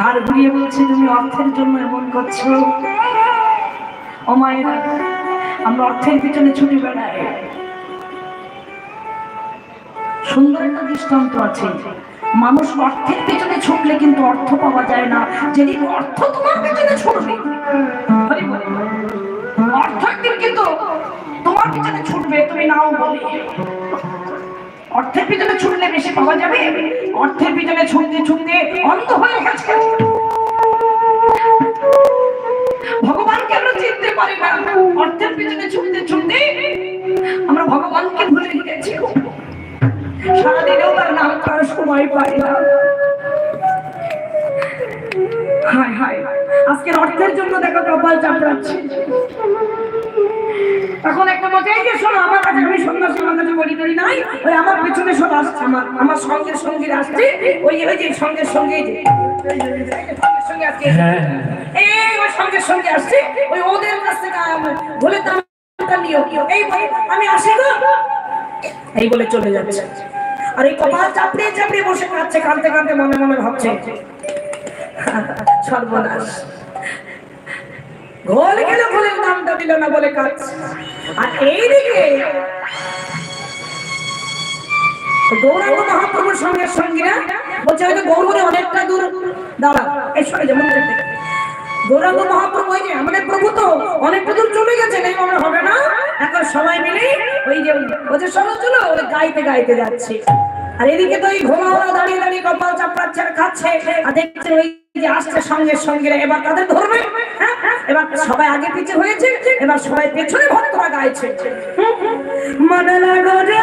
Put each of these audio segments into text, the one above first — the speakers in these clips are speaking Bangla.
ঘাড় ঘুরিয়ে বলছে, তুমি অর্থের জন্য এমন করছ? ও মায়েরা, আমরা অর্থের পিছনে ছুটে বেড়াই। সুন্দর একটা দৃষ্টান্ত আছে। মানুষ অর্থের পেছনে ছুটলে কিন্তু অর্থ পাওয়া যায় না। যেদিন অর্থ তোমার পেছনে ছুটবে অর্থ একদিন কিন্তু তোমার পিছনে ছুটবে, তুমি নাও বলে। অর্থের পিছনে ছুটলে বেশি পাওয়া যাবে। অর্থের পিছনে ছুটতে ছুটতে অন্ধ হয়ে গেছে। ভগবানকে আমরা চিনতে পারি না। অর্থের পিছনে ছুটতে ছুটতে আমরা ভগবানকে ভুলে গেছি। সারাদিনেও তার নাম করার সময় পাই না। হায় হায় আজকের অর্থের জন্য দেখো কপাল চাপড়াচ্ছে। এখন একটা মজাই যে শোনো আমার কাছে আমি সন্ধ্যা সময় কাছে বলি করি নাই ওই আমার পেছনে সব আসছে আমার আমার সঙ্গে সঙ্গে আসছে ওই ওই যে সঙ্গে সঙ্গে যে সঙ্গে আসছে এই ওই সঙ্গে সঙ্গে আসছে ওই ওদের কাছ থেকে বলে দামটা নিও এই বলে আমি আসি গো। এই বলে চলে যাচ্ছে। আর এই কপাল চাপড়িয়ে চাপড়িয়ে বসে কাঁদছে কাঁদতে কাঁদতে মনে মনে ভাবছে সর্বনাশ। গোল গেল গোলের নামটা দিল না বলে কাঁদছে। আর এইদিকে গৌরাঙ্গ মহাপ্রভুর সঙ্গে সঙ্গীরা বলছে হয়তো গৌরবরে অনেকটা দূর। দাঁড়া, এই সরে যেমন গৌরাঙ্গ মহাপ্রভু ওই যে আমাদের প্রভু তো অনেকটা দূর চলে গেছে এই মনে হবে না? এখন সবাই মিলে ওই যে ওদের সরো চলো ওদের গাইতে গাইতে যাচ্ছে। আর এদিকে তো এই ঘোড়া দাঁড়িয়ে দাঁড়িয়ে কপাল চাপড়াচ্ছে আর খাচ্ছে। আর দেখছে ওই যে আসছে সঙ্গে সঙ্গে, এবার তাদের ধরবে হ্যাঁ? এবার সবাই আগে পিছে হয়েছে, এবার সবাই পেছনে ভক্তরা গাইছে। মনে লাগো রে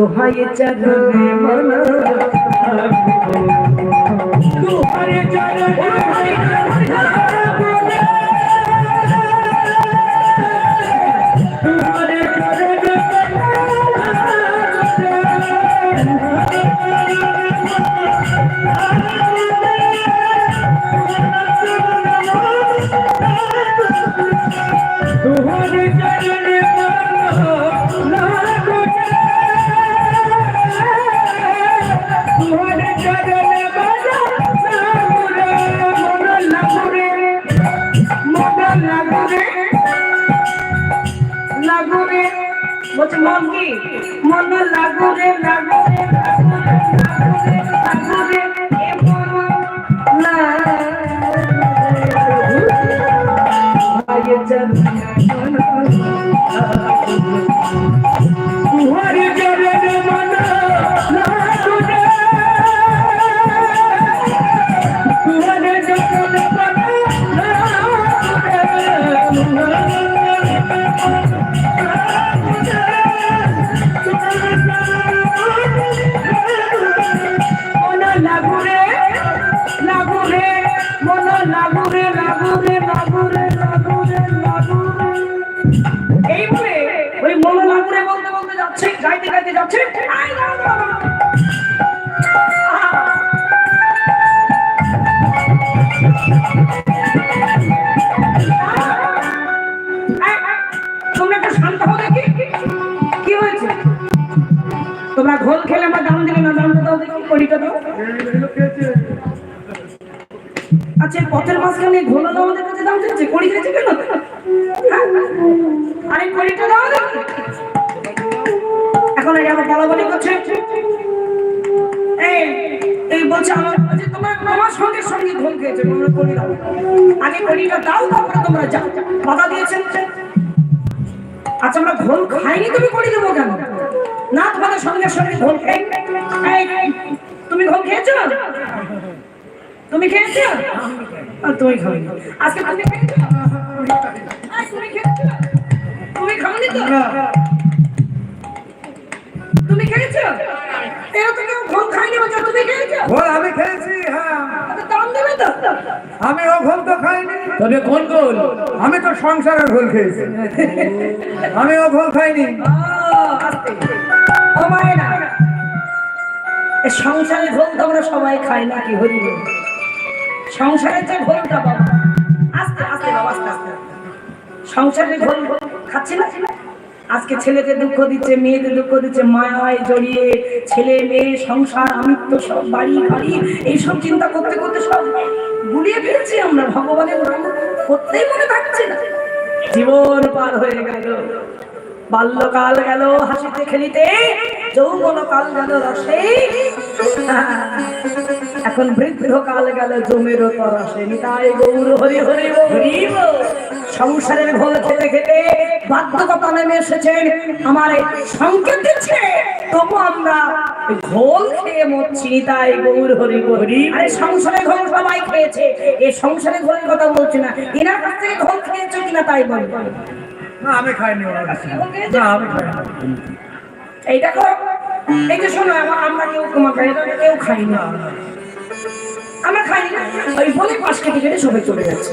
রে মনে লাগো রে তোহায় চরণে বলছে মন কি মন লাগুরে লাগুরে লাগুরে লাগুরে যাচ্ছে, গাইতে গাইতে যাচ্ছে। তোমরা কি হয়েছে? তোমরা ঘোল খেলে আমার দাম দিলে না, দামটা দাও দেখি, কড়িটা দাও। আচ্ছা পথের মাঝখানে ঘোল আমাদের কাছে দাম দিচ্ছে কড়ি খেয়েছে কেন? হ্যাঁ? আরে, কড়িটা দাও। দেখি এখন এই বলাবলি করছে এই বলছে আমার বলছে তোমার তোমার সঙ্গে সঙ্গে ঘোল খেয়েছে, তোমরা কড়ি দাও। আগে কড়িটা দাও, তারপরে তোমরা যাও। বাধা দিয়েছেন। আচ্ছা আমরা ঘোল খাইনি, তুমি করে দেবো কেন? না, তোমাদের সঙ্গে সঙ্গে ঘোল খাই তুমি ঘোল খেয়েছো? তুমি খেয়েছো? তুমি খাওনি। আজকে তুমি খেয়েছো? তুমি খাওনি তো? তুমি খেয়েছো? এর তো কেউ ঘোল খায়নি বলছে তুমি খেয়েছো? ঘোল আমি খেয়েছি হ্যাঁ। দাম দেবে তো? আমি ও ঘোল তো খাইনি। তবে কোন গোল আমি তো সংসারের ঘোল খেয়েছি। আমি ও ঘোল খাইনি। ও, আস্তে। ও মায়েরা, এই সংসারে ঘোল তো আমরা সবাই খাই নাকি হরি বল। সংসারের যে ঘোলটা বাবা আস্তে আস্তে বাবা আস্তে আস্তে। সংসারের ঘোল খাচ্ছি না? আজকে ছেলেকে দুঃখ দিচ্ছে মেয়েকে দুঃখ দিচ্ছে, মায়ায় জড়িয়ে ছেলে, মেয়ে, সংসার আমিত্ব সব বাড়ি গাড়ি এইসব চিন্তা করতে করতে সব গুলিয়ে ফেলছি আমরা, ভগবানের নাম করতেই মনে থাকছে না। জীবন পার হয়ে গেল। বাল্যকাল গেল হাসিতে খেলিতে যৌবন কাল গেল রসে। এখন বৃদ্ধ কাল গেল জমের তরসে। নিতাই গৌর হরি হরি হরি। সংসারের ঘোল খেতে খেতে বাধ্যকতা নেমে এসেছেন আমার সংকেত দিচ্ছে। তবু আমরা ঘোল খেয়ে মরছি নিতাই গৌর হরি হরি আরে সংসারের ঘোল সবাই খেয়েছে। এই সংসারের ঘোলের কথা বলছি না। এনার কাছ থেকে ঘোল খেয়েছো কিনা তাই বলব না আমি খাইনি ওনার কাছে। না আমি খাইনি। এই দেখো এই যে শোনো আমা- আমরা কেউ তোমার খাই কেউ খাই না। আমরা খাই না। ওই বলে পাশ কেটে কেটে সবাই চলে যাচ্ছে।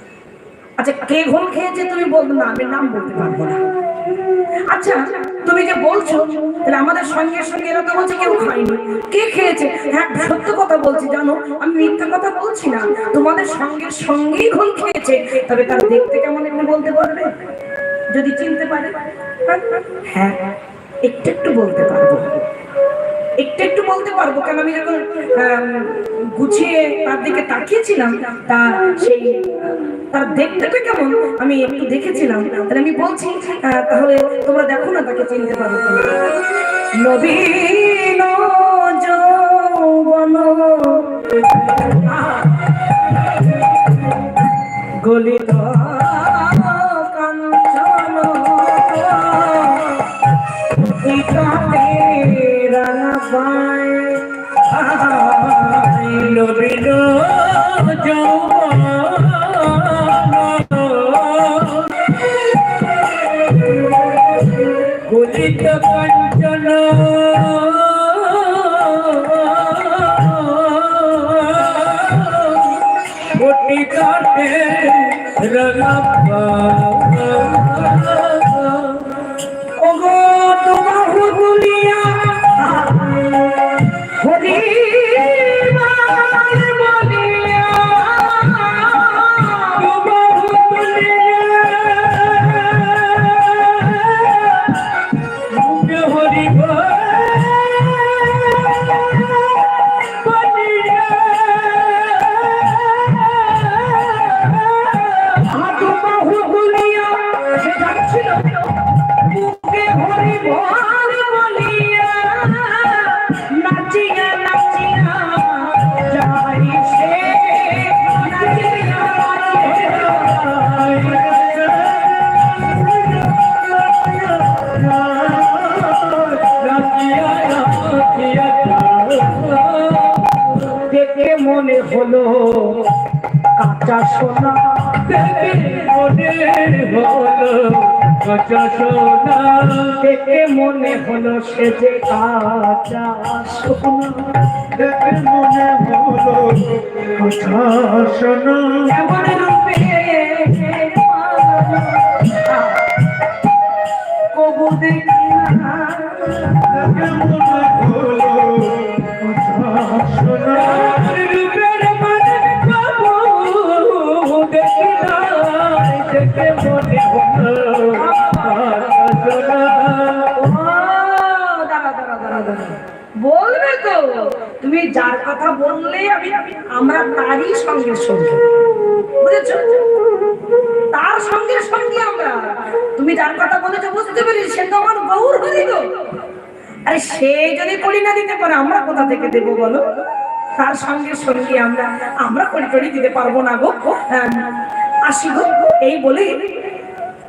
আচ্ছা কে ঘোল খেয়েছে তুমি বলবে না, আমি নাম বলতে পারব না। আচ্ছা তুমি যে বলছো, তাহলে আমাদের সঙ্গে সঙ্গে এরা তো বলছে কেউ খায়নি। কে খেয়েছে? হ্যাঁ সত্য কথা বলছি, জানো? আমি মিথ্যা কথা বলছি না। তোমাদের সঙ্গে সঙ্গেই ঘোল খেয়েছে। তবে তার দেখতে কেমন একটু বলতে পারবে? যদি চিনতে পারে। হ্যাঁ একটু একটু বলতে পারব। একটু একটু বলতে পারব কেন আমি যখন গুছিয়ে তার দিকে তাকিয়েছিলাম তার সেই তার তো কেমন? আমি একটু দেখেছিলাম। তাহলে আমি বলছি তাহলে তোমরা দেখো না, তাকে চিনতে পারো নবীন যৌবন। গলিত গলিত কাঞ্চন কোটি কাটে রঙা কাঁচা সোনা দেখে মনে হলো সে যে কাঁচা সোনা এমন রূপে কবু দেখিয়া রূপের কথা বললে আমি আমরা তারই সঙ্গে সঙ্গে। বুঝেছ? তার সঙ্গে সঙ্গে আমরা। তুমি যার কথা বলেছ বুঝতে পেরেছি সে তো আমার গৌর হরি আরে সে যদি করি না দিতে পারে আমরা কোথা থেকে দেব বলো? তার সঙ্গে সঙ্গে আমরা আমরা করি দিতে পারব না গো। আম, আসি গো। এই বলে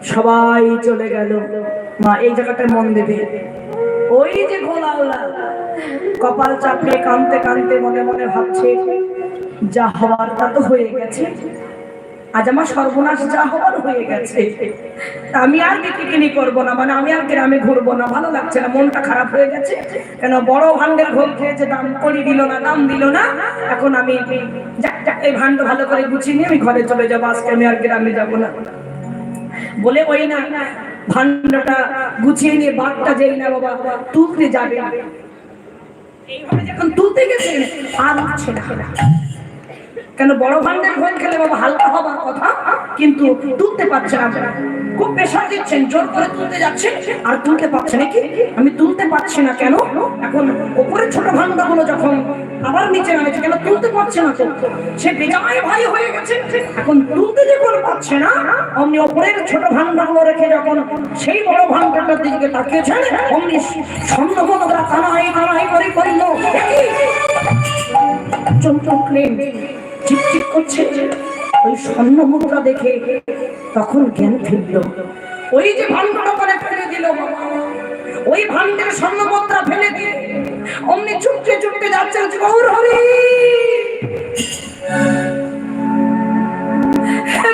সবাই চলে গেল। মা এই জায়গাটায় মন দেবে। ওই যে গোলাওলা কপাল চাপড়ে কানতে কানতে মনে মনে ভাবছে, যা হওয়ার তা তো হয়ে গেছে। আজ আমার সর্বনাশ যা হওয়ার হয়ে গেছে। আমি আর বিক্রিকিনি করব না? মানে আমি আর গ্রামে ঘুরবো না। ভালো লাগছে না, মনটা খারাপ হয়ে গেছে। কেন বড় ভান্ডের ঘোল খেয়েছে, দাম করি দিল না, দাম দিল না। এখন আমি এই ভান্ড ভালো করে গুছিয়ে নিয়ে আমি ঘরে চলে যাব। আজকে আমি আর গ্রামে যাব না। বলে ওই না ভান্ডটা গুছিয়ে নিয়ে বাঘটা যেই না বাবা, তুলতে যাবে এইভাবে যখন তুলতে গেছে, আর উঠছে না। কেন বড় ভান্ডের ঘোল খেলে বাবা হালকা হবার কথা? কিন্তু তুলতে পারছে না খুব প্রেশার দিচ্ছেন জোর করে তুলতে যাচ্ছে আর তুলতে পারছে নাকি? আমি তুলতে পারছি না কেন? এখন ওপরে ছোট ভান্ডাগুলো যখন আবার নিচে নামেছে কেন তুলতে পারছে না তো? সে বেজায় ভাই হয়ে গেছে। এখন তুলতে যখন পারছে না অমনি ওপরের ছোট ভান্ডাগুলো রেখে যখন সেই বড় ভান্ডাটার দিকে তাকিয়েছেন অমনি স্বর্ণমনরা কানাই কানাই করে করিল "একি, চমচমলেন চিকচিক করছে। ওই স্বর্ণ মুদ্রা দেখে তখন জ্ঞান ফিরল। ওই যে ভান্ডটা করে ফেলে দিল। ওই ভান্ডের স্বর্ণ মুদ্রা ফেলে দিয়ে অমনি চুপকে চুপকে যাচ্ছে গৌর হরি!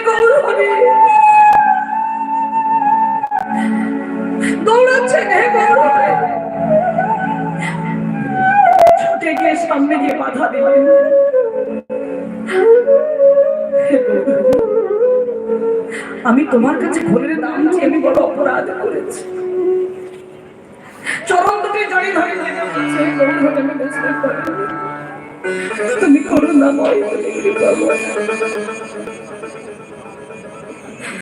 গৌর হরি! দৌড়াচ্ছেন, হে গৌর ছুটে গিয়ে সামনে গিয়ে বাধা দিলেন। আমি তোমার কাছে ঘোরের দাম যে আমি বড় অপরাধ করেছি দুটি জড়ি ধরে ধরে বলছে, "গৌর হরি, আমি বুঝতে পারিনি। তুমি কি করব?